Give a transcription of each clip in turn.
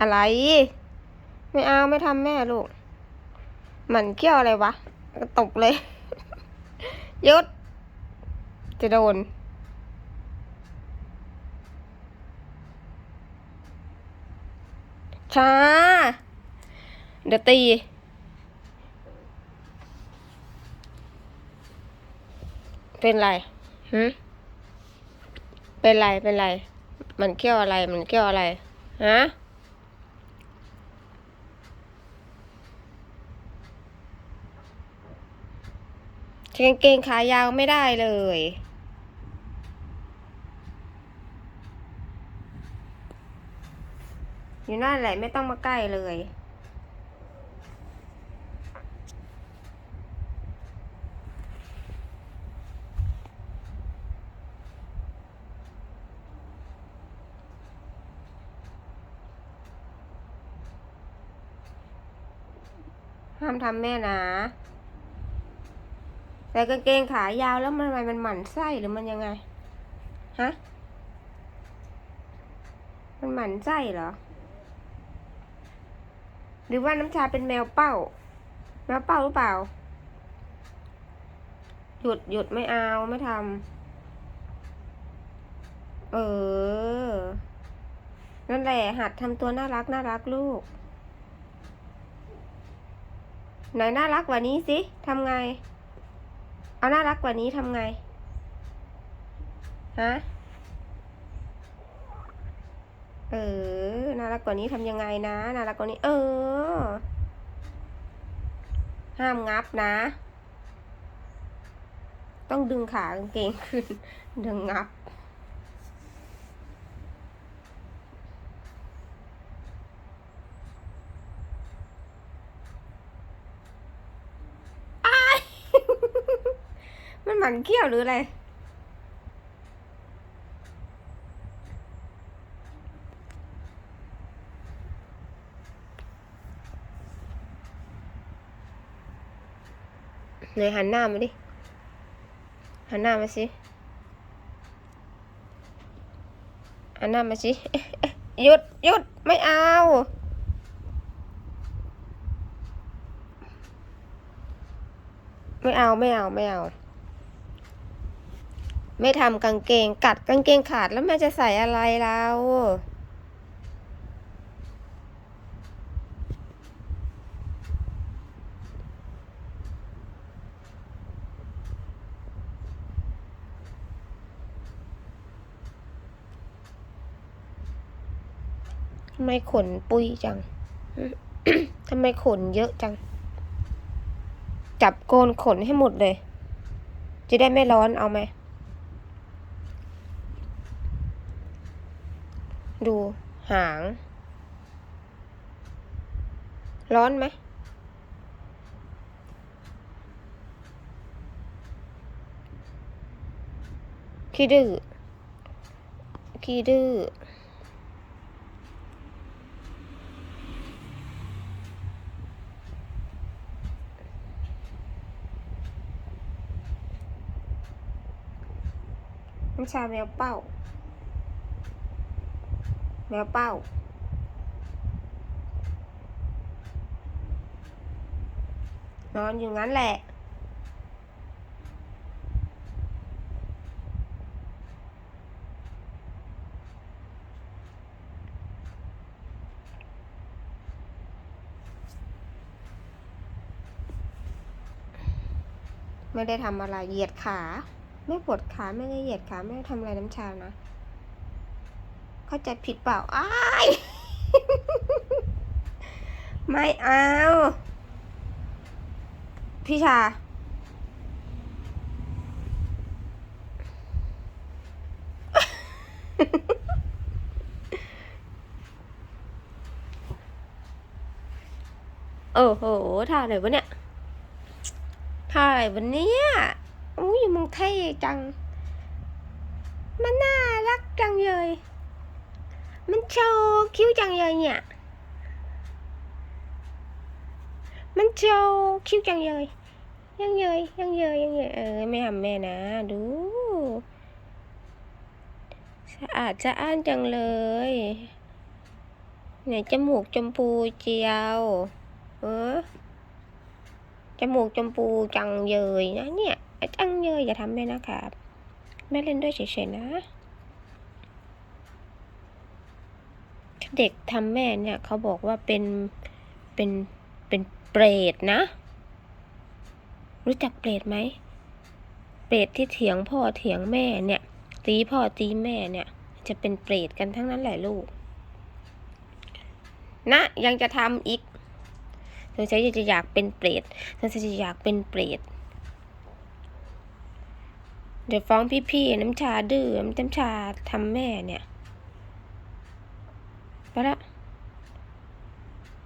อะไร ไม่เอาไม่ทำแม่ลูก มันเกี่ยวอะไรวะตกเลย ยุด จะโดน ช้า เดี๋ยวตีเป็นไรหืมเป็นไร เป็นไร มันเกี่ยวอะไร มันเกี่ยวอะไร ฮะ กางเกงขายาวไม่ได้เลย อยู่นั่นแหละไม่ต้องมาใกล้เลยห้ามทำแม่นะ แต่กางเกงขายาวแล้วมันทำไมมันหมั่นไส้หรือมันยังไง ฮะ มันหมั่นไส้เหรอ หรือว่าน้ำชาเป็นแมวเป้า แมวเป้าหรือเปล่า หยุดหยุดไม่เอาไม่ทำ เออ นั่นแหละ หัดทำตัวน่ารักน่ารักลูก ไหนน่ารักกว่านี้สิทำไง เอาน่ารักกว่านี้ทำไง ฮะ เออ น่ารักกว่านี้ทำยังไงนะ น่ารักกว่านี้ เออ ห้ามงับนะ ต้องดึงขากางเกงขึ้น ดึงงับ อ้าย มัน หันเขี้ยวหรืออะไร ไหนหันหน้ามาดิ หันหน้ามาสิ หันหน้ามาสิหยุดหยุดไม่เอาไม่เอา ไม่เอา ไม่เอา ไม่ทำกางเกงกัดกางเกงขาดแล้วแม่จะใส่อะไรเราทำไมขนปุยจัง ทำไมขนเยอะจัง จับโกนขนให้หมดเลย จะได้ไม่ร้อนเอาไหม ดูหาง ร้อนไหม ขี้ดื้อ ขี้ดื้อ น้ำชาแมวเป้า แมวเป้า นอนอยู่งั้นแหละไม่ได้ทำอะไร เหยียดขา ไม่ปวดขา ไม่ได้เหยียดขา ไม่ได้ทำอะไรน้ำชานะ เข้าใจผิดเปล่าอ้ายไม่เอา พี่ชา โอ้โหท่าไหนวะเนี่ยท่าอะไรวะเนี่ยอุ้ยมึงเท่จัง มันน่ารักจังเลย มันโชว์คิ้วจังเลยเนี่ย มันโชว์คิ้วจังเลย ยังเยยยังเยยยังเยยเออไม่ทำแม่นะ ดูสะอาดสะอ้านจังเลยไหนจมูกชมพูเจียว เออจมูกชมพูจังเยยนะเนี่ยจังเยยอย่าทำแม่นะครับ แม่เล่นด้วยเฉยๆนะ เด็กทำแม่เนี่ยเขาบอกว่าเป็นเป็นเป็นเปรตนะ รู้จักเปรตไหมเปรตที่เถียงพ่อเถียงแม่เนี่ย ตีพ่อตีแม่เนี่ย จะเป็นเปรตกันทั้งนั้นแหละลูก นะยังจะทำอีกสงสัยจะอยากเป็นเปรตสงสัยจะอยากเป็นเปรตเดี๋ยวฟ้องพี่ๆน้ำชาดื้อน้ำชาทำแม่เนี่ย ไปละ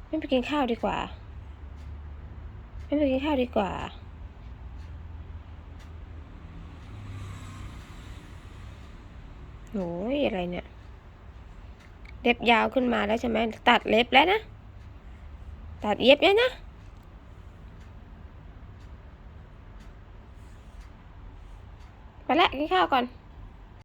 ไม่ไปกินข้าวดีกว่า ไม่ไปกินข้าวดีกว่าโอ้ยอะไรเนี่ย เล็บยาวขึ้นมาแล้วใช่ไหมตัดเล็บแล้วนะ ตัดเย็บแล้วนะไปละกินข้าวก่อน